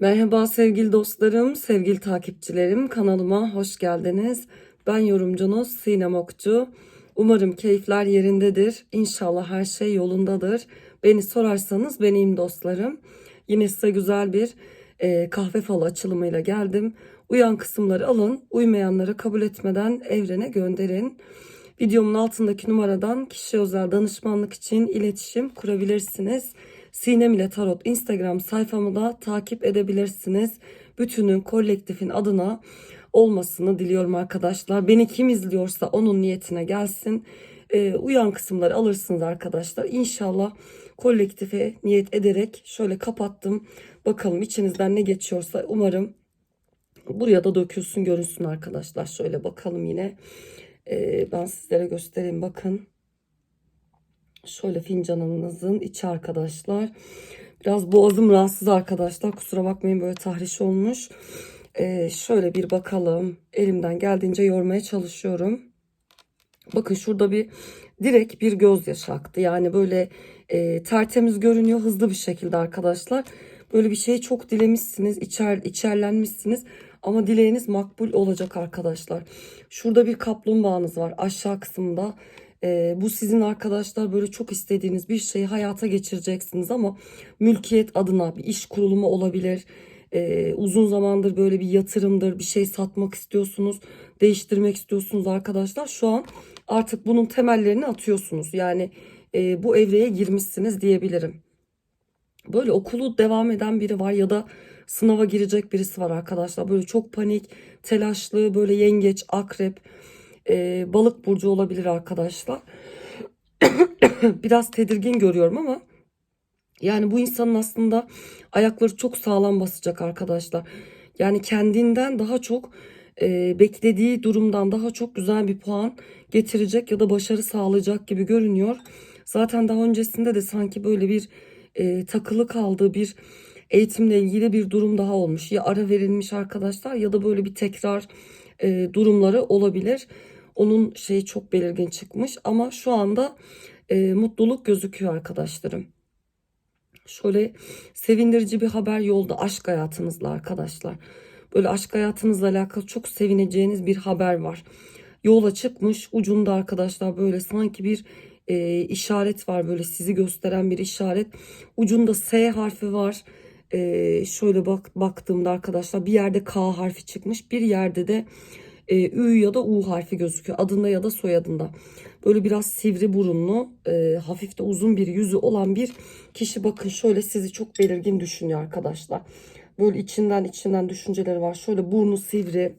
Merhaba sevgili dostlarım, sevgili takipçilerim. Kanalıma hoş geldiniz. Ben yorumcunuz Sinem Okçu. Umarım keyifler yerindedir. İnşallah her şey yolundadır. Beni sorarsanız benim dostlarım. Yine size güzel bir e, kahve falı açılımıyla geldim. Uyan kısımları alın, uymayanları kabul etmeden evrene gönderin. Videomun altındaki numaradan kişi özel danışmanlık için iletişim kurabilirsiniz. Sinem ile Tarot Instagram sayfamı da takip edebilirsiniz. Bütünün kolektifin adına olmasını diliyorum arkadaşlar. Beni kim izliyorsa onun niyetine gelsin. Ee, uyan kısımları alırsınız arkadaşlar. İnşallah kolektife niyet ederek şöyle kapattım. Bakalım içinizden ne geçiyorsa umarım buraya da dökülsün görünsün arkadaşlar. Şöyle bakalım yine. Ee, ben sizlere göstereyim bakın. Şöyle fincanınızın içi arkadaşlar. Biraz boğazım rahatsız arkadaşlar. Kusura bakmayın böyle tahriş olmuş. Ee, şöyle bir bakalım. Elimden geldiğince yormaya çalışıyorum. Bakın şurada bir direkt bir gözyaşı aktı. Yani böyle e, tertemiz görünüyor hızlı bir şekilde arkadaşlar. Böyle bir şeyi çok dilemişsiniz, içer, içerlenmişsiniz ama dileğiniz makbul olacak arkadaşlar. Şurada bir kaplumbağanız var aşağı kısımda. E, bu sizin arkadaşlar böyle çok istediğiniz bir şeyi hayata geçireceksiniz ama mülkiyet adına bir iş kurulumu olabilir. E, uzun zamandır böyle bir yatırımdır, bir şey satmak istiyorsunuz, değiştirmek istiyorsunuz arkadaşlar. Şu an artık bunun temellerini atıyorsunuz. Yani e, bu evreye girmişsiniz diyebilirim. Böyle okulu devam eden biri var ya da sınava girecek birisi var arkadaşlar. Böyle çok panik, telaşlı, böyle yengeç, akrep, e, balık burcu olabilir arkadaşlar. Biraz tedirgin görüyorum ama yani bu insanın aslında ayakları çok sağlam basacak arkadaşlar. Yani kendinden daha çok e, beklediği durumdan daha çok güzel bir puan getirecek ya da başarı sağlayacak gibi görünüyor. Zaten daha öncesinde de sanki böyle bir e, takılı kaldığı bir eğitimle ilgili bir durum daha olmuş. Ya ara verilmiş arkadaşlar ya da böyle bir tekrar e, durumları olabilir. Onun şeyi çok belirgin çıkmış ama şu anda e, mutluluk gözüküyor arkadaşlarım. Şöyle sevindirici bir haber yolda aşk hayatınızla arkadaşlar. Böyle aşk hayatınızla alakalı çok sevineceğiniz bir haber var. Yola çıkmış ucunda arkadaşlar böyle sanki bir e, işaret var böyle sizi gösteren bir işaret. Ucunda S harfi var. E, şöyle bak baktığımda arkadaşlar bir yerde K harfi çıkmış bir yerde de e, Ü ya da U harfi gözüküyor adında ya da soyadında. Böyle biraz sivri burunlu, e, hafif de uzun bir yüzü olan bir kişi bakın şöyle sizi çok belirgin düşünüyor arkadaşlar. Böyle içinden içinden düşünceleri var. Şöyle burnu sivri.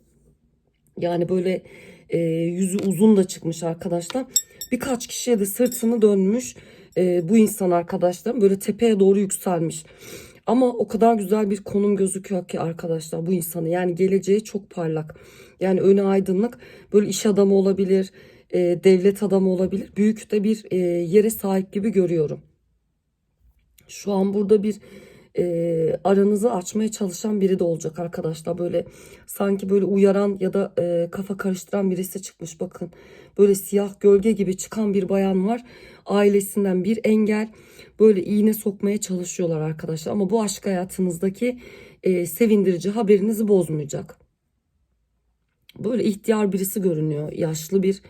Yani böyle e, yüzü uzun da çıkmış arkadaşlar. Birkaç kişiye de sırtını dönmüş e, bu insan arkadaşlar. Böyle tepeye doğru yükselmiş. Ama o kadar güzel bir konum gözüküyor ki arkadaşlar bu insanı. Yani geleceği çok parlak. Yani önü aydınlık. Böyle iş adamı olabilir, e, devlet adamı olabilir. Büyük de bir e, yere sahip gibi görüyorum. Şu an burada bir e, aranızı açmaya çalışan biri de olacak arkadaşlar. Böyle sanki böyle uyaran ya da e, kafa karıştıran birisi çıkmış bakın. Böyle siyah gölge gibi çıkan bir bayan var. Ailesinden bir engel böyle iğne sokmaya çalışıyorlar arkadaşlar. Ama bu aşk hayatınızdaki e, sevindirici haberinizi bozmayacak. Böyle ihtiyar birisi görünüyor. Yaşlı bir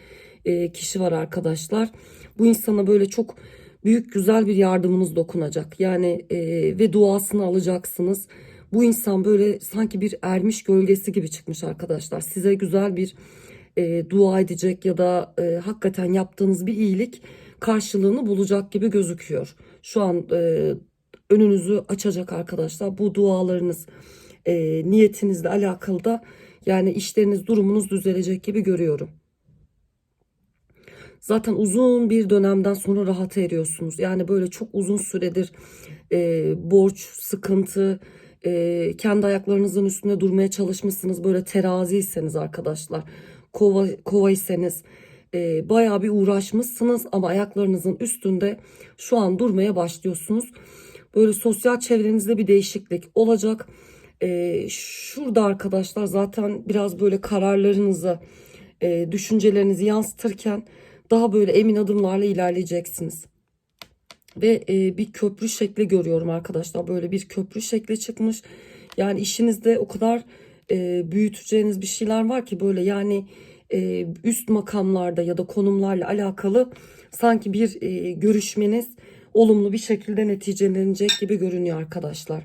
e, kişi var arkadaşlar. Bu insana böyle çok büyük güzel bir yardımınız dokunacak. Yani e, ve duasını alacaksınız. Bu insan böyle sanki bir ermiş gölgesi gibi çıkmış arkadaşlar. Size güzel bir e, dua edecek ya da e, hakikaten yaptığınız bir iyilik karşılığını bulacak gibi gözüküyor. Şu an e, önünüzü açacak arkadaşlar. Bu dualarınız e, niyetinizle alakalı da yani işleriniz durumunuz düzelecek gibi görüyorum. Zaten uzun bir dönemden sonra rahata eriyorsunuz. Yani böyle çok uzun süredir e, borç, sıkıntı, e, kendi ayaklarınızın üstünde durmaya çalışmışsınız. Böyle teraziyseniz arkadaşlar, kova, kovaysanız e, bayağı bir uğraşmışsınız ama ayaklarınızın üstünde şu an durmaya başlıyorsunuz. Böyle sosyal çevrenizde bir değişiklik olacak. E, şurada arkadaşlar zaten biraz böyle kararlarınızı, e, düşüncelerinizi yansıtırken daha böyle emin adımlarla ilerleyeceksiniz. Ve e, bir köprü şekli görüyorum arkadaşlar. Böyle bir köprü şekli çıkmış. Yani işinizde o kadar e, büyüteceğiniz bir şeyler var ki böyle yani e, üst makamlarda ya da konumlarla alakalı sanki bir e, görüşmeniz olumlu bir şekilde neticelenecek gibi görünüyor arkadaşlar.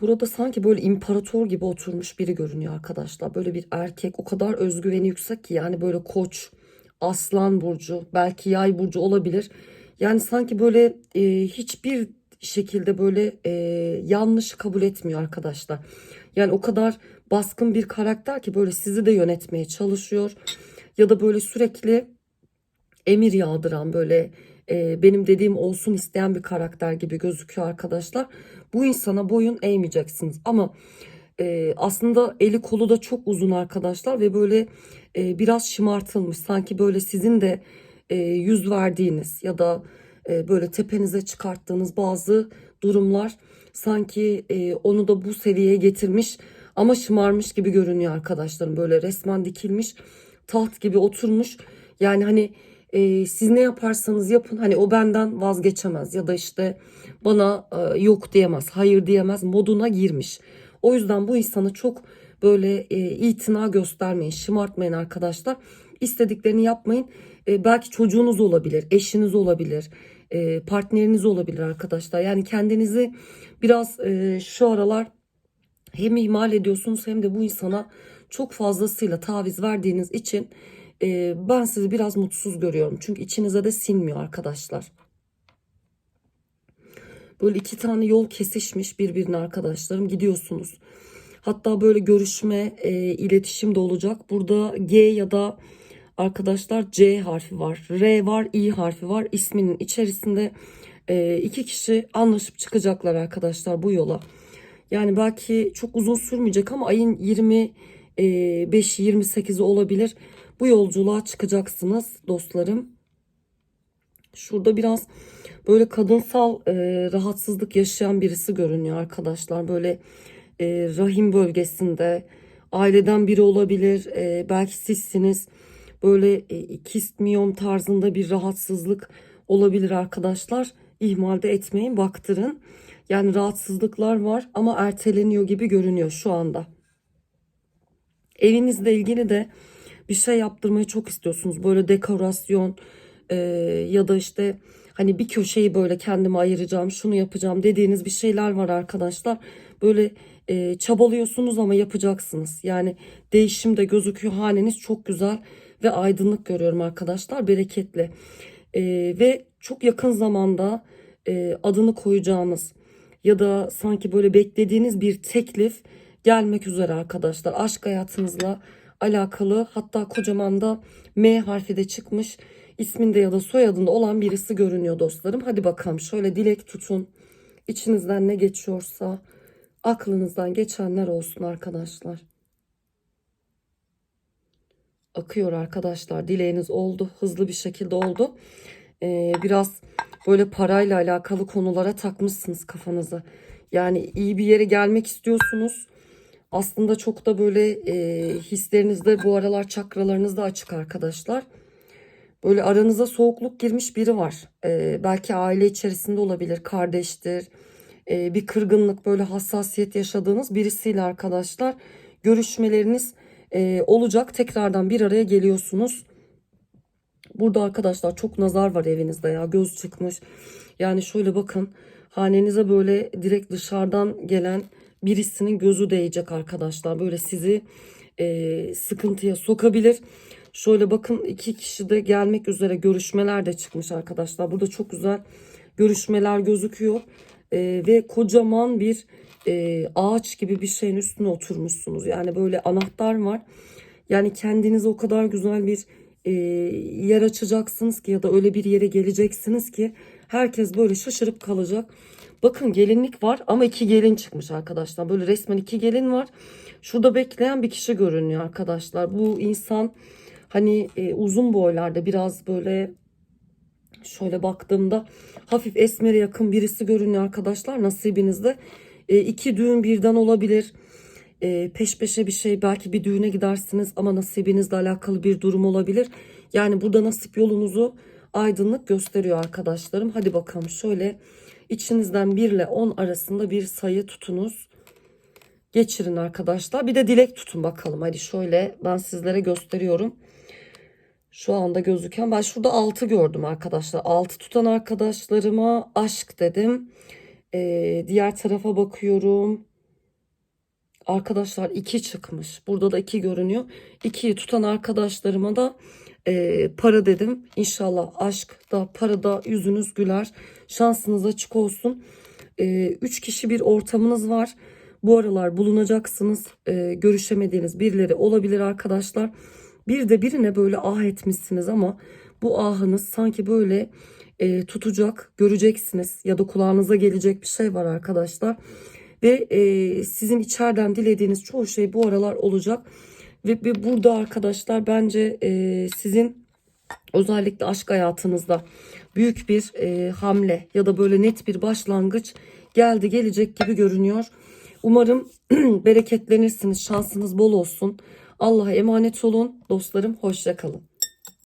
Burada sanki böyle imparator gibi oturmuş biri görünüyor arkadaşlar. Böyle bir erkek o kadar özgüveni yüksek ki yani böyle koç, aslan burcu, belki yay burcu olabilir. Yani sanki böyle e, hiçbir şekilde böyle e, yanlış kabul etmiyor arkadaşlar. Yani o kadar baskın bir karakter ki böyle sizi de yönetmeye çalışıyor. Ya da böyle sürekli emir yağdıran böyle e, benim dediğim olsun isteyen bir karakter gibi gözüküyor arkadaşlar. Bu insana boyun eğmeyeceksiniz ama e, aslında eli kolu da çok uzun arkadaşlar ve böyle e, biraz şımartılmış. Sanki böyle sizin de e, yüz verdiğiniz ya da e, böyle tepenize çıkarttığınız bazı durumlar sanki e, onu da bu seviyeye getirmiş ama şımarmış gibi görünüyor arkadaşlarım. Böyle resmen dikilmiş taht gibi oturmuş. Yani hani e, siz ne yaparsanız yapın hani o benden vazgeçemez ya da işte bana e, yok diyemez, hayır diyemez moduna girmiş. O yüzden bu insana çok böyle e, itina göstermeyin, şımartmayın arkadaşlar. İstediklerini yapmayın. E, belki çocuğunuz olabilir, eşiniz olabilir, e, partneriniz olabilir arkadaşlar. Yani kendinizi biraz e, şu aralar hem ihmal ediyorsunuz hem de bu insana çok fazlasıyla taviz verdiğiniz için e, ben sizi biraz mutsuz görüyorum. Çünkü içinize de sinmiyor arkadaşlar. Böyle iki tane yol kesişmiş birbirine arkadaşlarım gidiyorsunuz. Hatta böyle görüşme, e, iletişim de olacak. Burada G ya da arkadaşlar C harfi var. R var, I harfi var. İsminin içerisinde e, iki kişi anlaşıp çıkacaklar arkadaşlar bu yola. Yani belki çok uzun sürmeyecek ama ayın 25'i 28'i olabilir. Bu yolculuğa çıkacaksınız dostlarım. Şurada biraz böyle kadınsal e, rahatsızlık yaşayan birisi görünüyor arkadaşlar. Böyle e, rahim bölgesinde aileden biri olabilir. E, belki sizsiniz. Böyle e, kist miyom tarzında bir rahatsızlık olabilir arkadaşlar. İhmalde etmeyin baktırın. Yani rahatsızlıklar var ama erteleniyor gibi görünüyor şu anda. Evinizle ilgili de bir şey yaptırmayı çok istiyorsunuz. Böyle dekorasyon e, ya da işte hani bir köşeyi böyle kendime ayıracağım, şunu yapacağım dediğiniz bir şeyler var arkadaşlar. Böyle e, çabalıyorsunuz ama yapacaksınız. Yani değişim de gözüküyor. Haneniz çok güzel ve aydınlık görüyorum arkadaşlar. Bereketli. E, ve çok yakın zamanda e, adını koyacağınız ya da sanki böyle beklediğiniz bir teklif gelmek üzere arkadaşlar. Aşk hayatınızla alakalı hatta kocaman da M harfi de çıkmış isminde ya da soyadında olan birisi görünüyor dostlarım. Hadi bakalım şöyle dilek tutun. İçinizden ne geçiyorsa aklınızdan geçenler olsun arkadaşlar. Akıyor arkadaşlar. Dileğiniz oldu. Hızlı bir şekilde oldu. Ee, biraz böyle parayla alakalı konulara takmışsınız kafanızı. Yani iyi bir yere gelmek istiyorsunuz. Aslında çok da böyle e, hislerinizde bu aralar çakralarınız da açık arkadaşlar. Böyle aranıza soğukluk girmiş biri var. E, belki aile içerisinde olabilir, kardeştir. E, bir kırgınlık, böyle hassasiyet yaşadığınız birisiyle arkadaşlar. Görüşmeleriniz e, olacak. Tekrardan bir araya geliyorsunuz. Burada arkadaşlar çok nazar var evinizde ya. Göz çıkmış. Yani şöyle bakın. Hanenize böyle direkt dışarıdan gelen birisinin gözü değecek arkadaşlar. Böyle sizi e, sıkıntıya sokabilir. Şöyle bakın iki kişi de gelmek üzere görüşmeler de çıkmış arkadaşlar. Burada çok güzel görüşmeler gözüküyor. E, ve kocaman bir e, ağaç gibi bir şeyin üstüne oturmuşsunuz. Yani böyle anahtar var. Yani kendinize o kadar güzel bir e, yer açacaksınız ki ya da öyle bir yere geleceksiniz ki herkes böyle şaşırıp kalacak. Bakın gelinlik var ama iki gelin çıkmış arkadaşlar. Böyle resmen iki gelin var. Şurada bekleyen bir kişi görünüyor arkadaşlar. Bu insan hani e, uzun boylarda biraz böyle şöyle baktığımda hafif esmere yakın birisi görünüyor arkadaşlar nasibinizde. E, iki düğün birden olabilir. E, peş peşe bir şey belki bir düğüne gidersiniz ama nasibinizle alakalı bir durum olabilir. Yani burada nasip yolunuzu aydınlık gösteriyor arkadaşlarım. Hadi bakalım şöyle içinizden 1 ile 10 arasında bir sayı tutunuz. Geçirin arkadaşlar. Bir de dilek tutun bakalım. Hadi şöyle ben sizlere gösteriyorum. Şu anda gözüken ben şurada 6 gördüm arkadaşlar. 6 tutan arkadaşlarıma aşk dedim. Ee, diğer tarafa bakıyorum. Arkadaşlar 2 çıkmış. Burada da 2 görünüyor. 2'yi tutan arkadaşlarıma da e, para dedim. İnşallah aşk da para da yüzünüz güler. Şansınız açık olsun. 3 kişi bir ortamınız var. Bu aralar bulunacaksınız. E, görüşemediğiniz birileri olabilir arkadaşlar. Bir de birine böyle ah etmişsiniz ama bu ahınız sanki böyle e, tutacak göreceksiniz ya da kulağınıza gelecek bir şey var arkadaşlar. Ve e, sizin içeriden dilediğiniz çoğu şey bu aralar olacak. Ve, ve burada arkadaşlar bence e, sizin özellikle aşk hayatınızda büyük bir e, hamle ya da böyle net bir başlangıç geldi gelecek gibi görünüyor. Umarım bereketlenirsiniz, şansınız bol olsun. Allah'a emanet olun dostlarım, hoşça kalın.